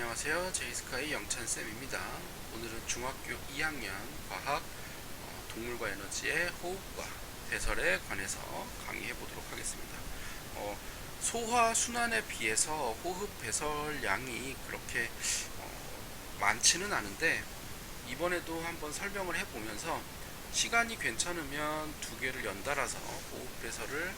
안녕하세요. 제이스카이 영찬쌤입니다. 오늘은 중학교 2학년 과학 어, 동물과 에너지의 호흡과 배설에 관해서 강의해 보도록 하겠습니다. 어, 소화 순환에 비해서 호흡 배설 양이 그렇게 어, 많지는 않은데 이번에도 한번 설명을 해 보면서 시간이 괜찮으면 두 개를 연달아서 호흡 배설을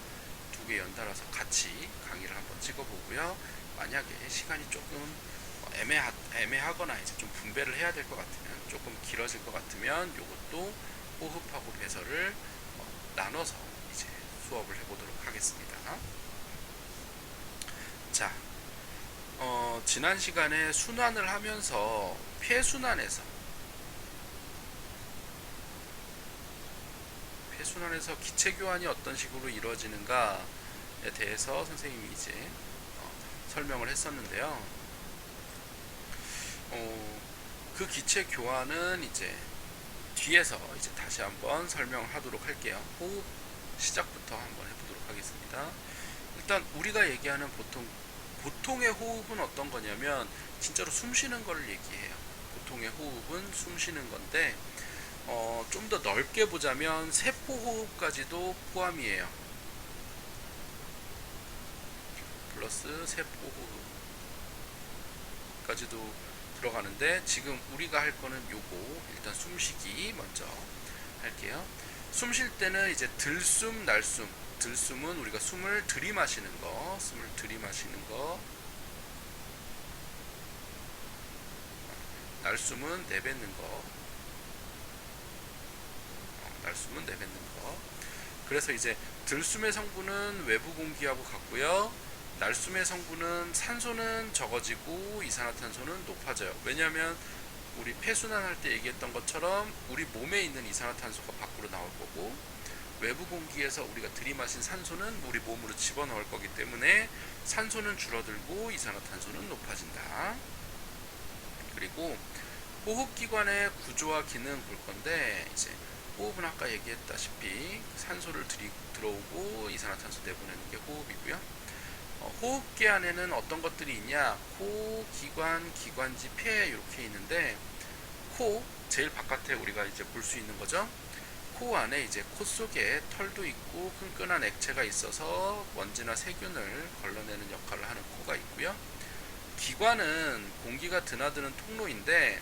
두 개 연달아서 같이 강의를 한번 찍어 보고요. 만약에 시간이 조금 어, 애매하, 애매하거나 이제 좀 분배를 해야 될 것 같으면 조금 길어질 것 같으면 이것도 호흡하고 배설을 어, 나눠서 이제 수업을 해보도록 하겠습니다. 자, 어, 지난 시간에 순환을 하면서 폐순환에서 폐순환에서 기체 교환이 어떤 식으로 이루어지는가에 대해서 선생님이 이제 어, 설명을 했었는데요. 어, 그 기체 교환은 이제 뒤에서 이제 다시 한번 설명하도록 할게요. 호흡 시작부터 한번 해보도록 하겠습니다. 일단 우리가 얘기하는 보통 보통의 호흡은 어떤 거냐면 진짜로 숨 쉬는 거를 얘기해요. 보통의 호흡은 숨 쉬는 건데 어, 좀 더 넓게 보자면 세포 호흡까지도 포함이에요. 플러스 세포 호흡까지도 들어가는데 지금 우리가 할 거는 요거. 일단 숨쉬기 먼저 할게요. 숨 쉴 때는 이제 들숨 날숨. 들숨은 우리가 숨을 들이마시는 거 숨을 들이마시는 거. 날숨은 내뱉는 거. 어, 날숨은 내뱉는 거. 그래서 이제 들숨의 성분은 외부 공기하고 같고요 날숨의 성분은 산소는 적어지고 이산화탄소는 높아져요. 왜냐하면 우리 폐순환할 때 얘기했던 것처럼 우리 몸에 있는 이산화탄소가 밖으로 나올 거고 외부 공기에서 우리가 들이마신 산소는 우리 몸으로 집어넣을 거기 때문에 산소는 줄어들고 이산화탄소는 높아진다. 그리고 호흡기관의 구조와 기능 볼 건데 이제 호흡은 아까 얘기했다시피 산소를 들이, 들어오고 이산화탄소 내보내는 게 호흡이고요. 어, 호흡기 안에는 어떤 것들이 있냐? 코, 기관, 기관지, 폐 이렇게 있는데 코 제일 바깥에 우리가 이제 볼 수 있는 거죠. 코 안에 이제 코 속에 털도 있고 끈끈한 액체가 있어서 먼지나 세균을 걸러내는 역할을 하는 코가 있고요. 기관은 공기가 드나드는 통로인데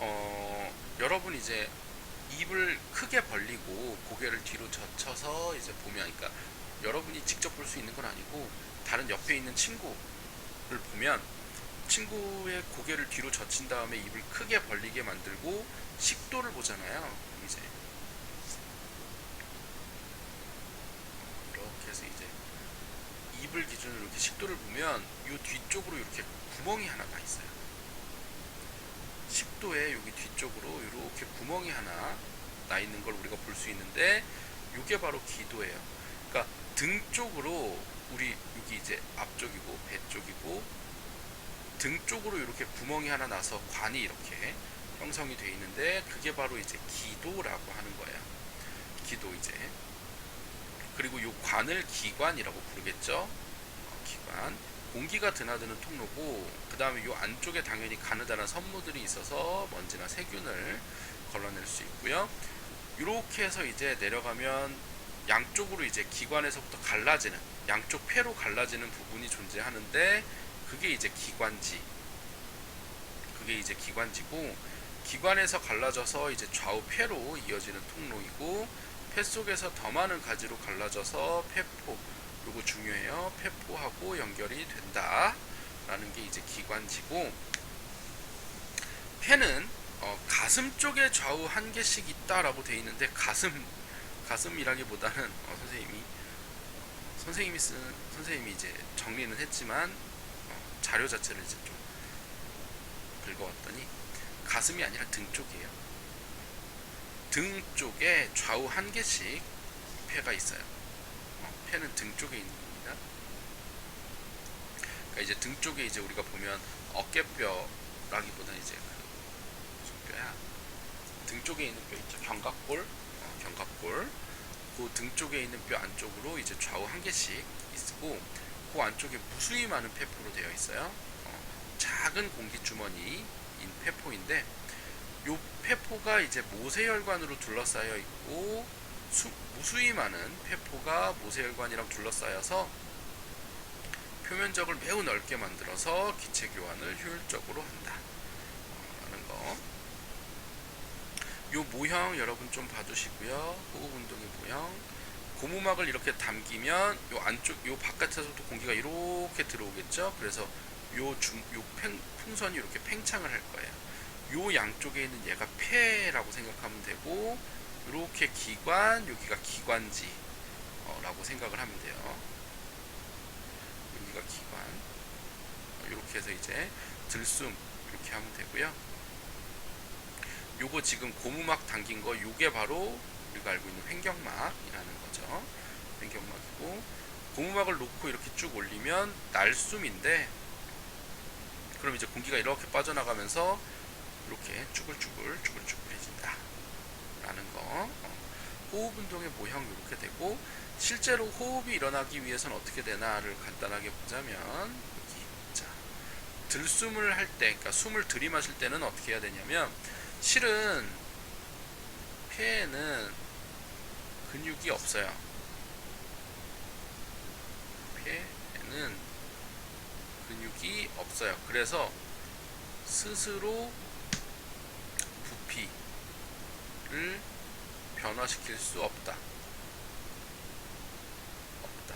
어, 여러분 이제 입을 크게 벌리고 고개를 뒤로 젖혀서 이제 보면 그러니까 여러분이 직접 볼 수 있는 건 아니고 다른 옆에 있는 친구를 보면 친구의 고개를 뒤로 젖힌 다음에 입을 크게 벌리게 만들고 식도를 보잖아요. 이제 이렇게 해서 이제 입을 기준으로 이렇게 식도를 보면 이 뒤쪽으로 이렇게 구멍이 하나가 있어요. 식도에 여기 뒤쪽으로 이렇게 구멍이 하나 나 있는 걸 우리가 볼 수 있는데 이게 바로 기도예요. 그러니까 등 쪽으로 우리 여기 이제 앞쪽이고 배 쪽이고 등 쪽으로 이렇게 구멍이 하나 나서 관이 이렇게 형성이 되어 있는데 그게 바로 이제 기도라고 하는 거예요. 기도 이제 그리고 이 관을 기관이라고 부르겠죠. 어, 기관 공기가 드나드는 통로고 그 다음에 이 안쪽에 당연히 가느다란 선무들이 있어서 먼지나 세균을 걸러낼 수 있고요. 이렇게 해서 이제 내려가면 양쪽으로 이제 기관에서부터 갈라지는 양쪽 폐로 갈라지는 부분이 존재하는데 그게 이제 기관지. 그게 이제 기관지고 기관에서 갈라져서 이제 좌우 폐로 이어지는 통로이고 폐 속에서 더 많은 가지로 갈라져서 폐포. 요거 중요해요. 폐포하고 연결이 된다 라는 게 이제 기관지고 폐는 어, 가슴 쪽에 좌우 한 개씩 있다라고 돼 있는데 가슴 가슴이라기보다는 어, 선생님이 선생님이 쓴 선생님이 이제 정리는 했지만 어, 자료 자체를 이제 좀 긁어왔더니 가슴이 아니라 등 쪽이에요. 등 쪽에 좌우 한 개씩 폐가 있어요. 어, 폐는 등 쪽에 있는 겁니다. 그러니까 이제 등 쪽에 이제 우리가 보면 어깨뼈라기보다 이제 그 무슨 뼈야? 등 쪽에 있는 뼈 있죠. 견갑골, 어, 견갑골. 그 등 쪽에 있는 뼈 안쪽으로 이제 좌우 한 개씩 있고 그 안쪽에 무수히 많은 폐포로 되어 있어요. 어, 작은 공기 주머니인 폐포인데 요 폐포가 이제 모세혈관으로 둘러싸여 있고 수, 무수히 많은 폐포가 모세혈관이랑 둘러싸여서 표면적을 매우 넓게 만들어서 기체 교환을 효율적으로 한다. 어, 라는 거. 요 모형 여러분 좀 봐주시고요. 호흡 운동의 모형. 고무막을 이렇게 담기면 요 안쪽 요 바깥에서도 공기가 이렇게 들어오겠죠. 그래서 요 중, 요 팽, 풍선이 이렇게 팽창을 할 거예요. 요 양쪽에 있는 얘가 폐라고 생각하면 되고 이렇게 기관 여기가 기관지 어, 라고 생각을 하면 돼요. 여기가 기관 이렇게 해서 이제 들숨 이렇게 하면 되고요. 요거 지금 고무막 당긴 거 요게 바로 우리가 알고 있는 횡격막이라는 거죠. 횡격막이고 고무막을 놓고 이렇게 쭉 올리면 날숨인데 그럼 이제 공기가 이렇게 빠져나가면서 이렇게 쭈글쭈글 쭈글쭈글해진다 라는 거. 어, 호흡 운동의 모형 이렇게 되고 실제로 호흡이 일어나기 위해서는 어떻게 되나를 간단하게 보자면 여기. 자 들숨을 할 때, 그러니까 숨을 들이마실 때는 어떻게 해야 되냐면 실은 폐에는 근육이 없어요. 폐에는 근육이 없어요. 그래서 스스로 부피를 변화시킬 수 없다. 없다.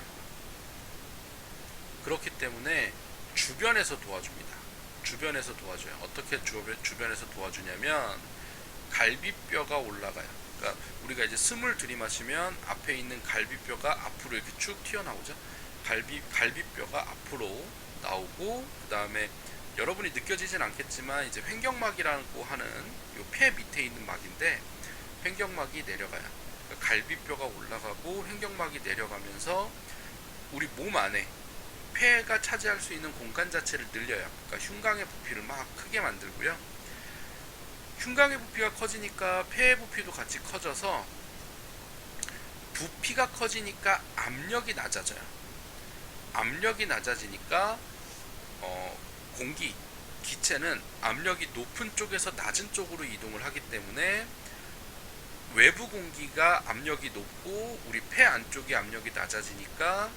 그렇기 때문에 주변에서 도와줍니다. 주변에서 도와줘요. 어떻게 주변, 주변에서 도와주냐면 갈비뼈가 올라가요. 그러니까 우리가 이제 숨을 들이마시면 앞에 있는 갈비뼈가 앞으로 이렇게 쭉 튀어나오죠. 갈비 갈비뼈가 앞으로 나오고 그 다음에 여러분이 느껴지진 않겠지만 이제 횡격막이라고 하는 요 폐 밑에 있는 막인데 횡격막이 내려가요. 그러니까 갈비뼈가 올라가고 횡격막이 내려가면서 우리 몸 안에 폐가 차지할 수 있는 공간 자체를 늘려요. 그러니까 흉곽의 부피를 막 크게 만들고요. 흉곽의 부피가 커지니까 폐의 부피도 같이 커져서 부피가 커지니까 압력이 낮아져요. 압력이 낮아지니까 어, 공기 기체는 압력이 높은 쪽에서 낮은 쪽으로 이동을 하기 때문에 외부 공기가 압력이 높고 우리 폐 안쪽이 압력이 낮아지니까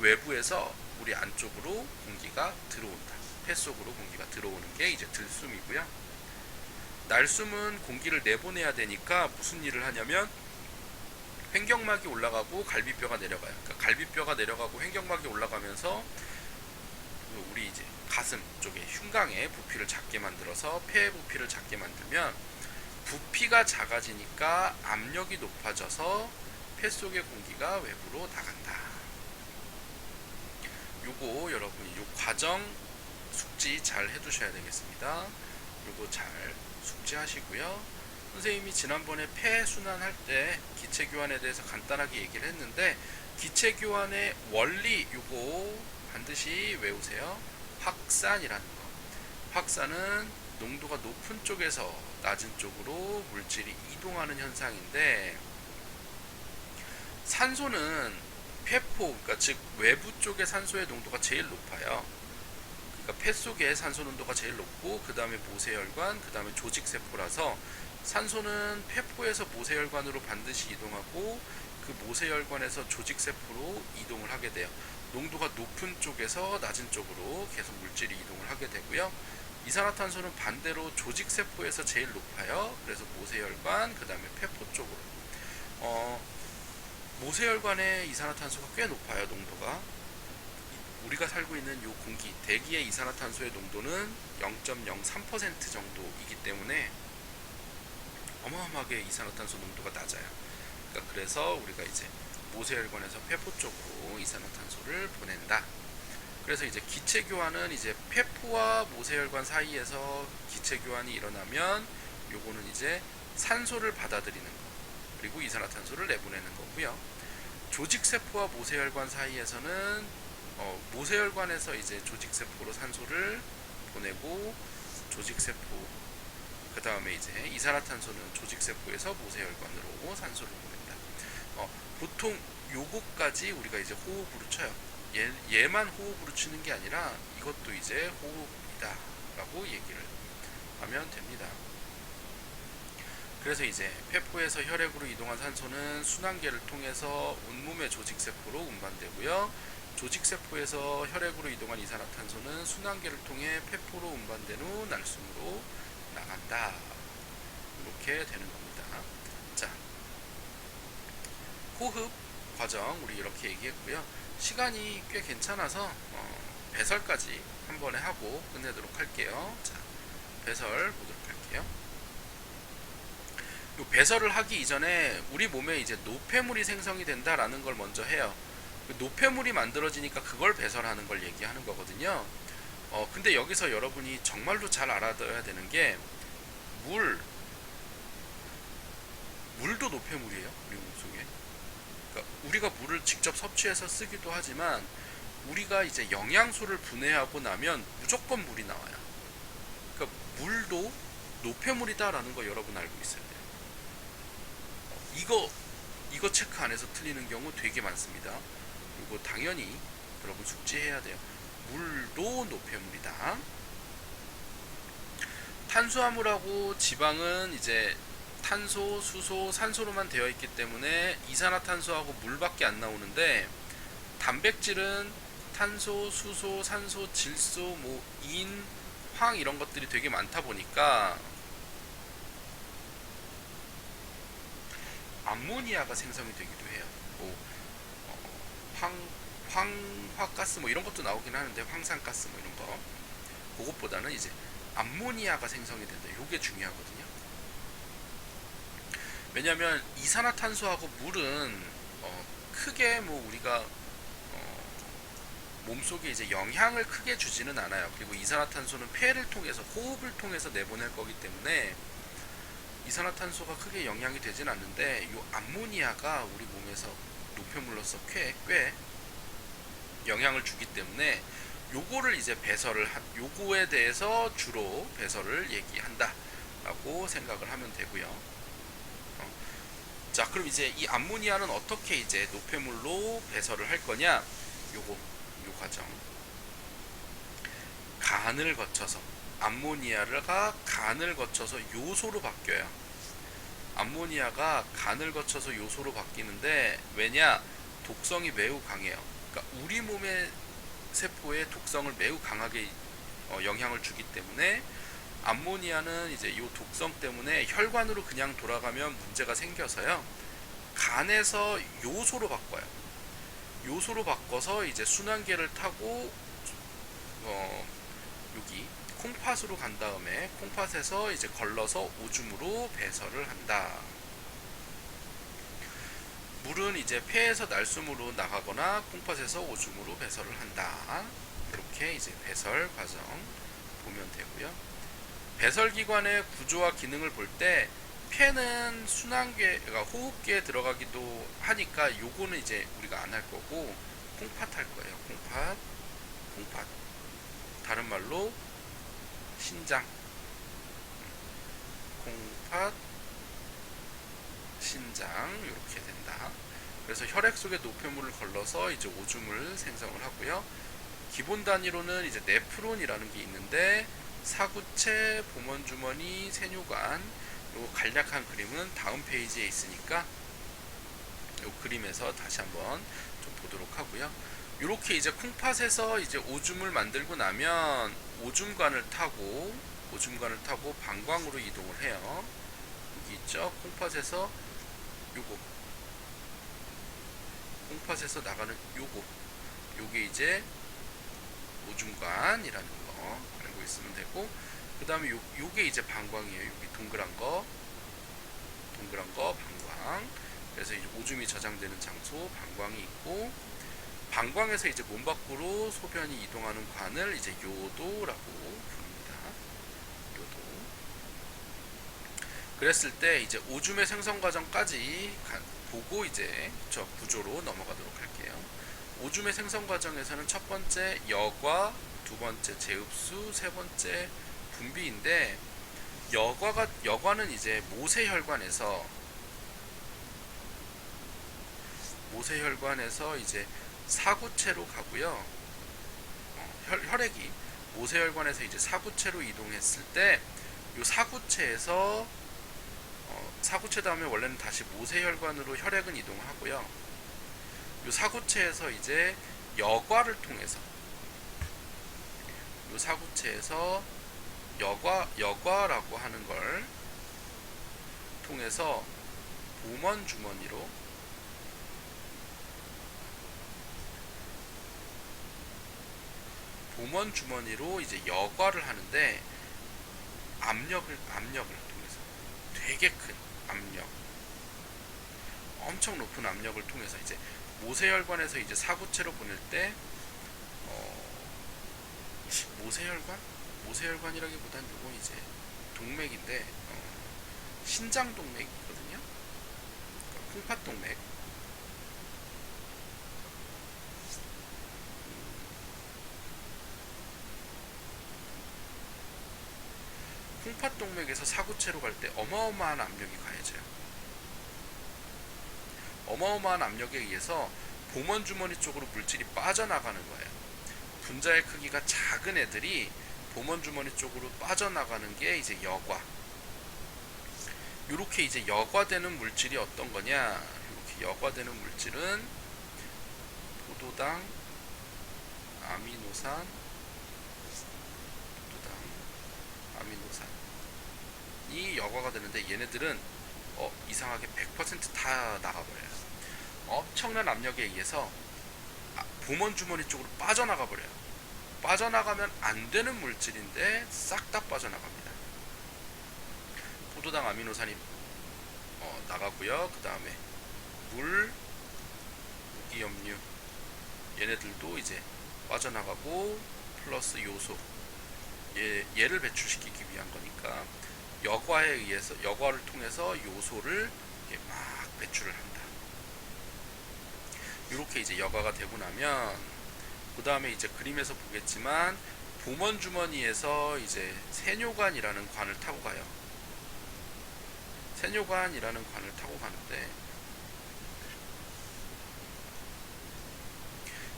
외부에서 우리 안쪽으로 공기가 들어온다. 폐 속으로 공기가 들어오는 게 이제 들숨이고요. 날숨은 공기를 내보내야 되니까 무슨 일을 하냐면 횡격막이 올라가고 갈비뼈가 내려가요. 그러니까 갈비뼈가 내려가고 횡격막이 올라가면서 우리 이제 가슴 쪽에 흉곽의 부피를 작게 만들어서 폐의 부피를 작게 만들면 부피가 작아지니까 압력이 높아져서 폐 속의 공기가 외부로 나간다. 요거 여러분이 요 과정 숙지 잘 해두셔야 되겠습니다. 요거 잘 숙지하시고요. 선생님이 지난번에 폐 순환할 때 기체 교환에 대해서 간단하게 얘기를 했는데 기체 교환의 원리 요거 반드시 외우세요. 확산이라는 거. 확산은 농도가 높은 쪽에서 낮은 쪽으로 물질이 이동하는 현상인데 산소는 폐포, 그러니까 즉 외부 쪽의 산소의 농도가 제일 높아요. 그러니까 폐 속의 산소 농도가 제일 높고 그 다음에 모세혈관, 그 다음에 조직세포라서 산소는 폐포에서 모세혈관으로 반드시 이동하고 그 모세혈관에서 조직세포로 이동을 하게 돼요. 농도가 높은 쪽에서 낮은 쪽으로 계속 물질이 이동을 하게 되고요. 이산화탄소는 반대로 조직세포에서 제일 높아요. 그래서 모세혈관, 그 다음에 폐포 쪽으로. 어, 모세혈관의 이산화탄소가 꽤 높아요, 농도가. 우리가 살고 있는 요 공기, 대기의 이산화탄소의 농도는 0.03% 정도이기 때문에 어마어마하게 이산화탄소 농도가 낮아요. 그러니까 그래서 우리가 이제 모세혈관에서 폐포 쪽으로 이산화탄소를 보낸다. 그래서 이제 기체 교환은 이제 폐포와 모세혈관 사이에서 기체 교환이 일어나면 요거는 이제 산소를 받아들이는 거 그리고 이산화탄소를 내보내는 거고요. 조직세포와 모세혈관 사이에서는 어, 모세혈관에서 이제 조직세포로 산소를 보내고 조직세포 그 다음에 이제 이산화탄소는 조직세포에서 모세혈관으로 산소를 보낸다. 어, 보통 요거까지 우리가 이제 호흡으로 쳐요. 얘, 얘만 호흡으로 치는 게 아니라 이것도 이제 호흡 있다 라고 얘기를 하면 됩니다. 그래서 이제 폐포에서 혈액으로 이동한 산소는 순환계를 통해서 온몸의 조직세포로 운반되고요. 조직세포에서 혈액으로 이동한 이산화탄소는 순환계를 통해 폐포로 운반된 후 날숨으로 나간다. 이렇게 되는 겁니다. 자, 호흡 과정 우리 이렇게 얘기했고요. 시간이 꽤 괜찮아서 어, 배설까지 한 번에 하고 끝내도록 할게요. 자, 배설 보도록 할게요. 요 배설을 하기 이전에 우리 몸에 이제 노폐물이 생성이 된다라는 걸 먼저 해요. 그 노폐물이 만들어지니까 그걸 배설하는 걸 얘기하는 거거든요. 어, 근데 여기서 여러분이 정말로 잘 알아둬야 되는 게 물, 물도 노폐물이에요. 우리 몸속에. 그러니까 우리가 물을 직접 섭취해서 쓰기도 하지만 우리가 이제 영양소를 분해하고 나면 무조건 물이 나와요. 그러니까 물도 노폐물이다라는 거 여러분 알고 있어야 돼요. 이거 이거 체크 안 해서 틀리는 경우 되게 많습니다. 이거 당연히 여러분 숙지해야 돼요. 물도 노폐물이다. 탄수화물하고 지방은 이제 탄소, 수소, 산소로만 되어 있기 때문에 이산화탄소하고 물밖에 안 나오는데 단백질은 탄소, 수소, 산소, 질소, 뭐 인, 황 이런 것들이 되게 많다 보니까 암모니아가 생성이 되기도 해요. 뭐 어, 황, 황화가스 뭐 이런 것도 나오긴 하는데 황산가스 뭐 이런 거 그것보다는 이제 암모니아가 생성이 된다. 이게 중요하거든요. 왜냐하면 이산화탄소하고 물은 어, 크게 뭐 우리가 어, 몸속에 이제 영향을 크게 주지는 않아요. 그리고 이산화탄소는 폐를 통해서 호흡을 통해서 내보낼 거기 때문에 이산화탄소가 크게 영향이 되진 않는데 이 암모니아가 우리 몸에서 노폐물로서 꽤, 꽤 영향을 주기 때문에 요거를 이제 배설을 한 요거에 대해서 주로 배설을 얘기한다 라고 생각을 하면 되고요 어. 자 그럼 이제 이 암모니아는 어떻게 이제 노폐물로 배설을 할 거냐 요거 요 과정 간을 거쳐서 암모니아가 간을 거쳐서 요소로 바뀌어요. 암모니아가 간을 거쳐서 요소로 바뀌는데 왜냐? 독성이 매우 강해요. 그러니까 우리 몸의 세포의 독성을 매우 강하게 어, 영향을 주기 때문에 암모니아는 이제 이 독성 때문에 혈관으로 그냥 돌아가면 문제가 생겨서요. 간에서 요소로 바꿔요. 요소로 바꿔서 이제 순환계를 타고 어, 여기 콩팥으로 간 다음에 콩팥에서 이제 걸러서 오줌으로 배설을 한다. 물은 이제 폐에서 날숨으로 나가거나 콩팥에서 오줌으로 배설을 한다. 이렇게 이제 배설 과정 보면 되고요. 배설 기관의 구조와 기능을 볼 때 폐는 순환계, 그러니까 호흡기에 들어가기도 하니까 요거는 이제 우리가 안 할 거고 콩팥 할 거예요. 콩팥, 콩팥. 다른 말로 신장, 콩팥, 신장 이렇게 된다. 그래서 혈액 속에 노폐물을 걸러서 이제 오줌을 생성을 하고요. 기본 단위로는 이제 네프론이라는 게 있는데 사구체, 보먼주머니, 세뇨관 요 간략한 그림은 다음 페이지에 있으니까 요 그림에서 다시 한번 좀 보도록 하고요. 이렇게 이제 콩팥에서 이제 오줌을 만들고 나면 오줌관을 타고 오줌관을 타고 방광으로 이동을 해요. 여기 있죠. 콩팥에서 요거 콩팥에서 나가는 요거 요게 이제 오줌관이라는 거 알고 있으면 되고 그 다음에 요, 요게 이제 방광이에요. 여기 동그란 거 동그란 거 방광 그래서 이제 오줌이 저장되는 장소 방광이 있고 방광에서 이제 몸 밖으로 소변이 이동하는 관을 이제 요도라고 부릅니다. 요도. 그랬을 때 이제 오줌의 생성 과정까지 가- 보고 이제 저 구조로 넘어가도록 할게요. 오줌의 생성 과정에서는 첫 번째 여과, 두 번째 제흡수, 세 번째 분비인데 여과가 여과는 이제 모세혈관에서 모세혈관에서 이제 사구체로 가고요. 어, 혈, 혈액이 모세혈관에서 이제 사구체로 이동했을 때 이 사구체에서 어, 사구체 다음에 원래는 다시 모세혈관으로 혈액은 이동을 하고요. 이 사구체에서 이제 여과를 통해서 이 사구체에서 여과 여과라고 하는 걸 통해서 보먼 주머니로 보먼 주머니로 이제 여과를 하는데 압력을 압력을 통해서 되게 큰 압력 엄청 높은 압력을 통해서 이제 모세혈관에서 이제 사구체로 보낼 때 어, 모세혈관 모세혈관이라기보단 요건 이제 동맥인데 어, 신장 동맥이거든요. 그러니까 콩팥 동맥. 콩팥 동맥에서 사구체로 갈 때 어마어마한 압력이 가해져요. 어마어마한 압력에 의해서 보먼 주머니 쪽으로 물질이 빠져나가는 거예요. 분자의 크기가 작은 애들이 보먼 주머니 쪽으로 빠져나가는 게 이제 여과. 이렇게 이제 여과되는 물질이 어떤 거냐? 이렇게 여과되는 물질은 포도당, 아미노산, 포도당, 아미노산 이 여과가 되는데 얘네들은 어, 이상하게 100%다 나가버려요. 엄청난 압력에 의해서 아, 보먼 주머니 쪽으로 빠져나가 버려요. 빠져나가면 안 되는 물질인데 싹 다 빠져나갑니다. 포도당 아미노산이 어, 나가고요. 그 다음에 물, 무기염류 얘네들도 이제 빠져나가고 플러스 요소 얘, 얘를 배출시키기 위한 거니까 여과에 의해서 여과를 통해서 요소를 막 배출을 한다. 이렇게 이제 여과가 되고 나면 그 다음에 이제 그림에서 보겠지만 보먼 주머니에서 이제 세뇨관이라는 관을 타고 가요. 세뇨관이라는 관을 타고 가는데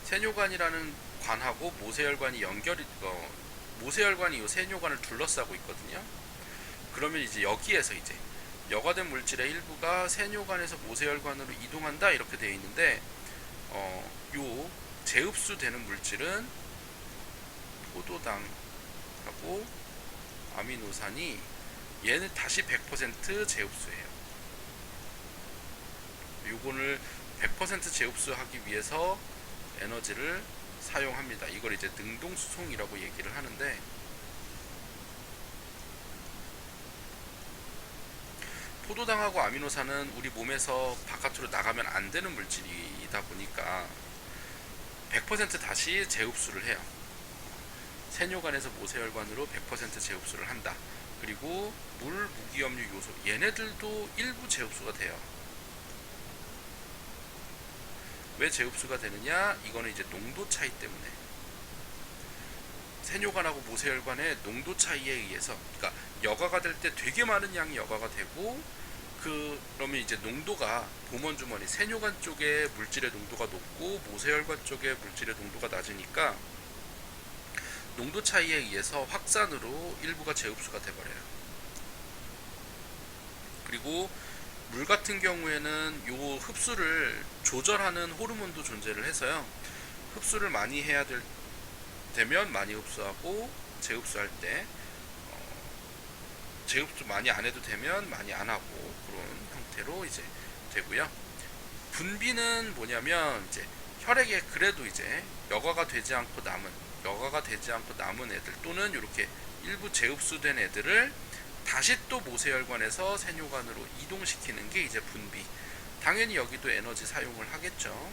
세뇨관이라는 관하고 모세혈관이 연결이 어, 모세혈관이 이 세뇨관을 둘러싸고 있거든요. 그러면 이제 여기에서 이제 여과된 물질의 일부가 세뇨관에서 모세혈관으로 이동한다 이렇게 되어 있는데 어, 요 재흡수되는 물질은 포도당하고 아미노산이 얘는 다시 100% 재흡수해요. 요거를 100% 재흡수하기 위해서 에너지를 사용합니다. 이걸 이제 능동수송이라고 얘기를 하는데 포도당하고 아미노산은 우리 몸에서 바깥으로 나가면 안 되는 물질이다 보니까 100% 다시 재흡수를 해요. 세뇨관에서 모세혈관으로 100% 재흡수를 한다. 그리고 물, 무기염류 요소 얘네들도 일부 재흡수가 돼요. 왜 재흡수가 되느냐? 이거는 이제 농도 차이 때문에 세뇨관하고 모세혈관의 농도 차이에 의해서 그러니까 여과가 될 때 되게 많은 양이 여과가 되고 그 그러면 이제 농도가 보먼 주머니 세뇨관 쪽에 물질의 농도가 높고 모세혈관 쪽에 물질의 농도가 낮으니까 농도 차이에 의해서 확산으로 일부가 재흡수가 돼 버려요. 그리고 물 같은 경우에는 요 흡수를 조절하는 호르몬도 존재를 해서요. 흡수를 많이 해야 될 되면 많이 흡수하고 재흡수할 때 어, 재흡수 많이 안 해도 되면 많이 안 하고 그런 형태로 이제 되고요. 분비는 뭐냐면 이제 혈액에 그래도 이제 여과가 되지 않고 남은 여과가 되지 않고 남은 애들 또는 이렇게 일부 재흡수된 애들을 다시 또 모세혈관에서 세뇨관으로 이동시키는 게 이제 분비. 당연히 여기도 에너지 사용을 하겠죠.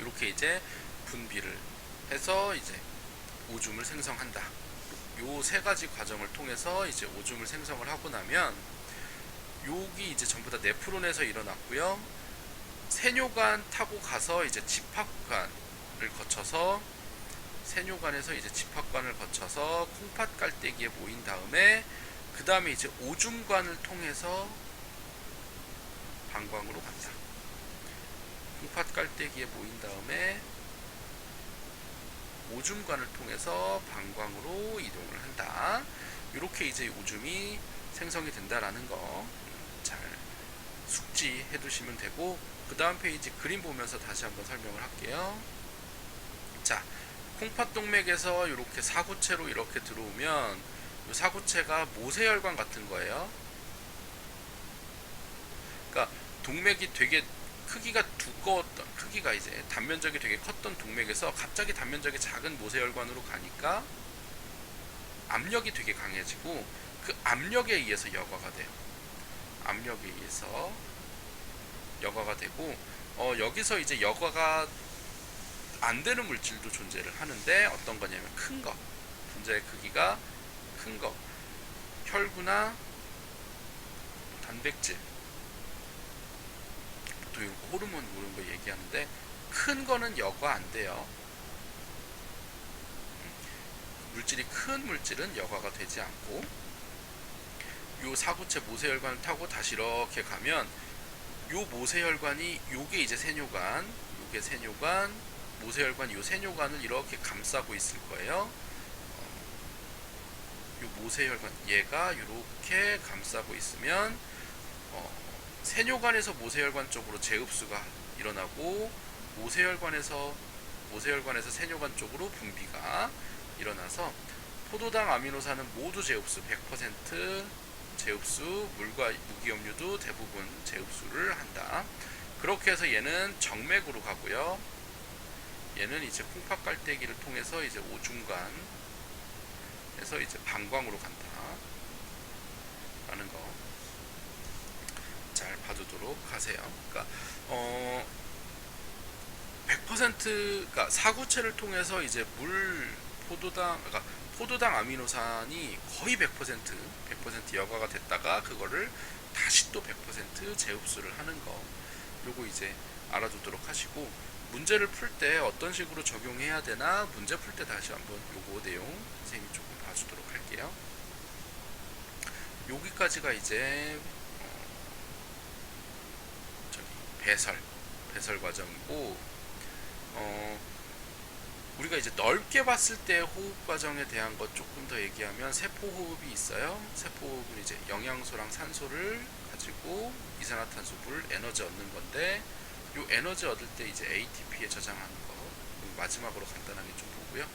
이렇게 이제 분비를 해서 이제 오줌을 생성한다. 요 세 가지 과정을 통해서 이제 오줌을 생성을 하고 나면 여기 이제 전부 다 네프론에서 일어났고요. 세뇨관 타고 가서 이제 집합관을 거쳐서 세뇨관에서 이제 집합관을 거쳐서 콩팥 깔때기에 모인 다음에 그 다음에 이제 오줌관을 통해서 방광으로 간다. 콩팥 깔때기에 모인 다음에 오줌관을 통해서 방광으로 이동을 한다. 이렇게 이제 오줌이 생성이 된다라는 거 잘 숙지해 두시면 되고 그 다음 페이지 그림 보면서 다시 한번 설명을 할게요. 자, 콩팥동맥에서 이렇게 사구체로 이렇게 들어오면 이 사구체가 모세혈관 같은 거예요. 그러니까 동맥이 되게 크기가 두꺼웠던 크기가 이제 단면적이 되게 컸던 동맥에서 갑자기 단면적이 작은 모세혈관으로 가니까 압력이 되게 강해지고 그 압력에 의해서 여과가 돼요. 압력에 의해서 여과가 되고 어, 여기서 이제 여과가 안 되는 물질도 존재를 하는데 어떤 거냐면 큰 거. 분자의 크기가 큰 거. 혈구나 단백질. 보통 이런 호르몬 뭐 이런 거 얘기하는데 큰 거는 여과 안 돼요. 음, 물질이 큰 물질은 여과가 되지 않고 요 사구체 모세혈관을 타고 다시 이렇게 가면 요 모세혈관이 요게 이제 세뇨관, 요게 세뇨관, 모세혈관 요 세뇨관을 이렇게 감싸고 있을 거예요. 어, 요 모세혈관 얘가 이렇게 감싸고 있으면 어, 세뇨관에서 모세혈관 쪽으로 재흡수가 일어나고 모세혈관에서 모세혈관에서 세뇨관 쪽으로 분비가 일어나서 포도당 아미노산은 모두 재흡수 100% 재흡수 물과 무기염류도 대부분 재흡수를 한다. 그렇게 해서 얘는 정맥으로 가고요. 얘는 이제 콩팥 깔때기를 통해서 이제 오중간 해서 이제 방광으로 간다. 라는 거. 잘 봐두도록 하세요. 그러니까 어 100% 그러니까 사구체를 통해서 이제 물 포도당 그러니까 포도당 아미노산이 거의 100% 100% 여과가 됐다가 그거를 다시 또 100% 재흡수를 하는 거. 요거 이제 알아두도록 하시고 문제를 풀 때 어떤 식으로 적용해야 되나 문제 풀 때 다시 한번 요거 내용 선생님이 조금 봐주도록 할게요. 여기까지가 이제 어, 저기 배설 배설 과정이고 어, 우리가 이제 넓게 봤을 때 호흡 과정에 대한 것 조금 더 얘기하면 세포 호흡이 있어요. 세포 호흡은 이제 영양소랑 산소를 가지고 이산화탄소를 에너지 얻는 건데 요 에너지 얻을 때 이제 ATP에 저장하는 거 마지막으로 간단하게 좀 보고요.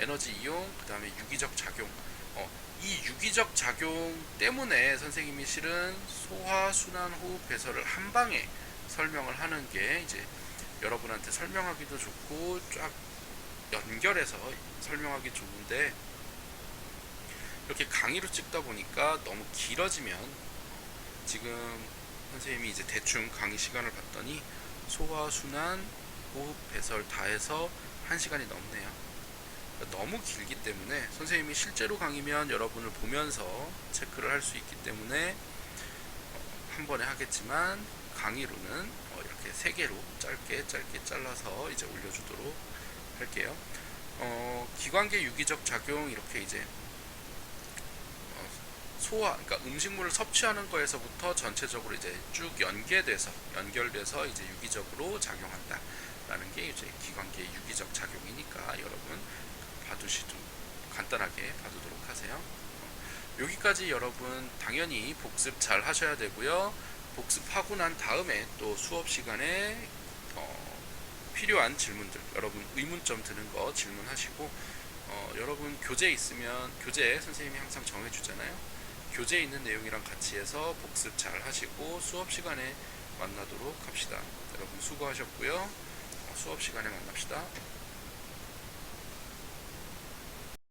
에너지 이용 그 다음에 유기적 작용. 어, 이 유기적 작용 때문에 선생님이 실은 소화, 순환, 호흡, 배설을 한 방에 설명을 하는 게 이제 여러분한테 설명하기도 좋고 쫙 연결해서 설명하기 좋은데 이렇게 강의로 찍다 보니까 너무 길어지면 지금 선생님이 이제 대충 강의 시간을 봤더니 소화, 순환, 호흡, 배설 다 해서 1시간이 넘네요. 그러니까 너무 길기 때문에 선생님이 실제로 강의면 여러분을 보면서 체크를 할 수 있기 때문에 어, 한 번에 하겠지만 강의로는 어, 이렇게 세 개로 짧게 짧게 잘라서 이제 올려주도록 할게요. 어, 기관계 유기적 작용 이렇게 이제 어, 소화, 그러니까 음식물을 섭취하는 거에서부터 전체적으로 이제 쭉 연계돼서 연결돼서 이제 유기적으로 작용한다라는 게 이제 기관계 유기적 작용이니까 여러분 봐두시도 간단하게 봐두도록 하세요. 어, 여기까지 여러분 당연히 복습 잘 하셔야 되고요. 복습하고 난 다음에 또 수업 시간에 어, 필요한 질문들 여러분 의문점 드는 거 질문하시고 어, 여러분 교재 있으면 교재 선생님이 항상 정해주잖아요. 교재에 있는 내용이랑 같이 해서 복습 잘 하시고 수업 시간에 만나도록 합시다. 여러분 수고하셨고요. 어, 수업 시간에 만납시다